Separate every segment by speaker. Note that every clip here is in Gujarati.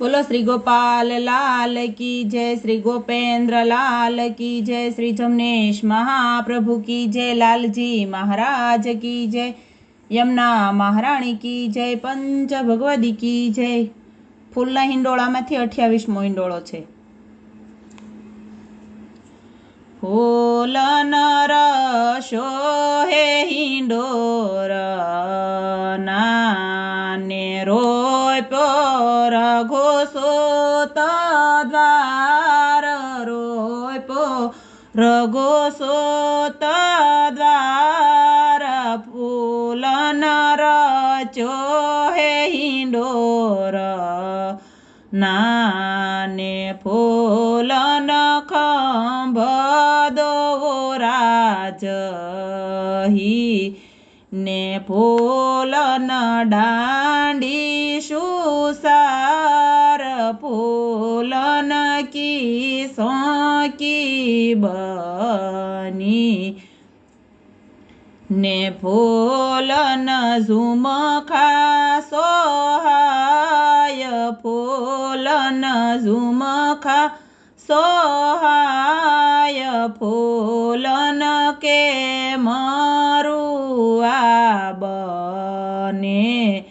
Speaker 1: બોલો શ્રી ગોપાલ લાલ કી જય, શ્રી ગોપેન્દ્ર લાલ કી જય, શ્રી જમનેશ મહાપ્રભુ કી જય, લાલજી મહારાજ કી જય, યમુના મહારાણી કી જય, પંચ ભગવદી કી જય. ફૂલના હિંડોળામાંથી અઠ્યાવીસમો હિંડોળો છે. ફૂલ નર શો હે હિંડોર રોય પો રઘોષો દ્વાર ફૂલ નર હે હિંડોર. નાને ફૂલ નખંભ દો રાજ હી ને ફૂલ ન દાંડી સુસાર, ફૂલ ન કી સોકી બની. ને ફૂલ ન ઝુમખા, સોહાય ફૂલ ન ઝુમખા, સોહાય ફૂલ ન કે મારું બને.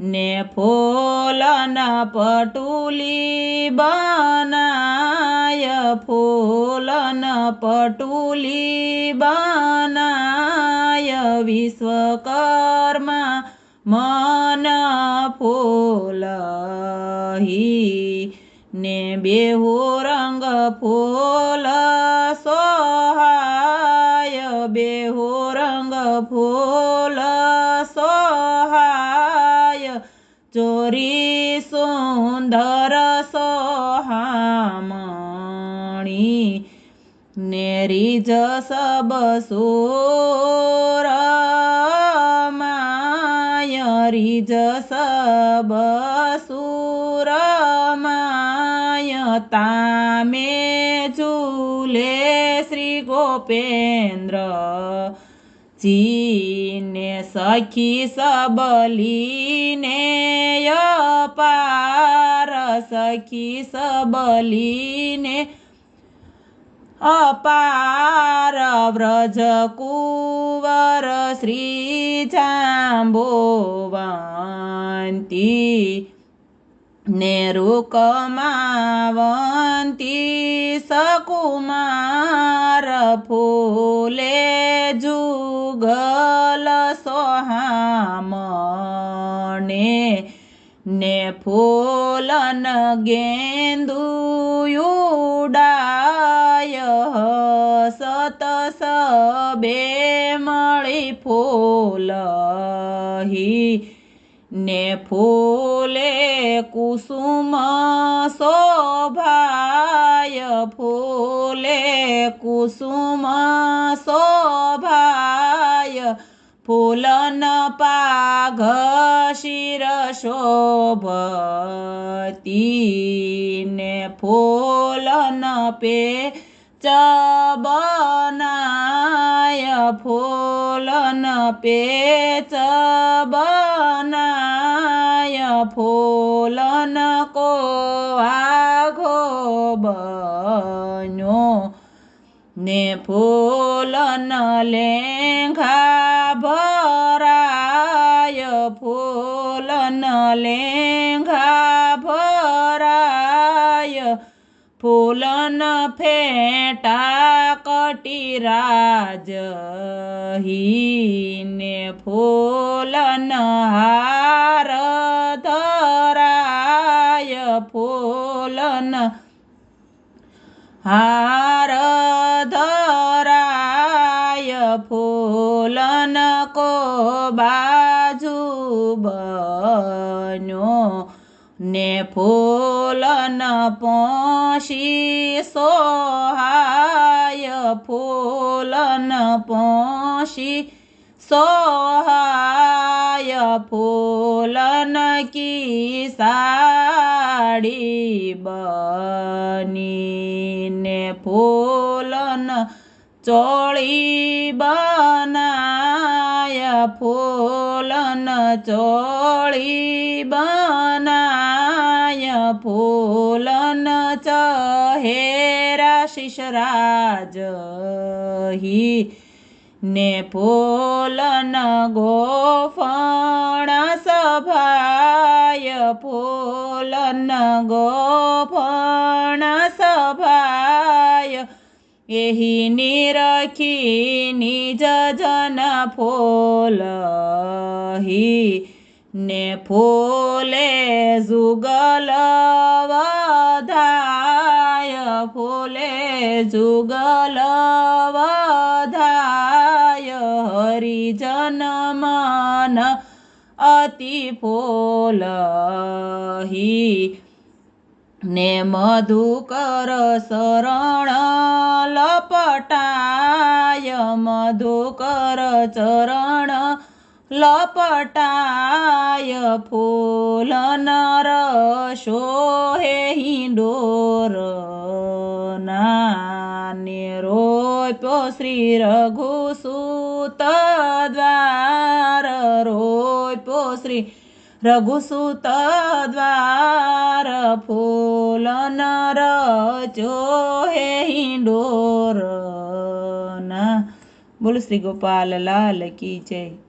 Speaker 1: ને ફૂલ ન પટુલી બનાય પટુલી બનાય વિશ્વકર્મા મન ફૂલ હી ને બેહુ રંગ ફૂલ સોહાય બેહુ રંગ ફૂલ સોહાય ચોરી સુંદર नेरी जस बसो मायरी ज सब तामे चुले श्री गोपेन्द्र। चिने सखी सबलिने पार सखी सबलिने અપાર વ્રજ કુંવર શ્રી જાંબોવંતી. ને રૂકમાવંતી સકુમાર ફૂલે જુગલ સોહામણે. ને ફૂલન ગેંદુયુડાય સત સબે મળી ફૂલ હી ને ફૂલે કુસુમ શોભાય ફૂલે કુસુમ શોભાય ફૂલન પાઘ શિર શોભતી ને ફૂલન પે चबनाय फुल पेच बनाय फुलनको आगो बन्यो। ने फुलन लेङ्खा भराय फुलन लेङ्खा ફૂલન ફેટા કટિરાજ હીને ફૂલન હાર ધરાય ફૂલન હાર ધરાય ફૂલન કો બાજુ બન્યો ને ફૂલન પોશી સોહાય ફૂલન પોશી સોહાય ફૂલન કી સાડી બનીને ફૂલન ચોળી બનાય ફૂલન ચોળી બનાય ફૂલન ચહેરા શિષરાજ હી ને ફૂલન ગોફણ સભાય ફૂલન ગોફણ સભાય એહી નિરખી નિજ જન ફૂલ ને ફોલે જુગલ વધાય ફૂલે જુગલ વધાય હરિજન મન અતિ ફૂલ હી. ને મધુકર શરણ લપટાય, મધુકર ચરણ લપટાય ફૂલ નર શોહે હિંડોર. નાને રોપ્યો શ્રી રઘુસૂત દ્વાર. રોપ્યો શ્રી રઘુસૂત દ્વાર. ફૂલ નર ચોહે હિંડોર. ના, બોલો શ્રી ગોપાલ લાલ કી જય.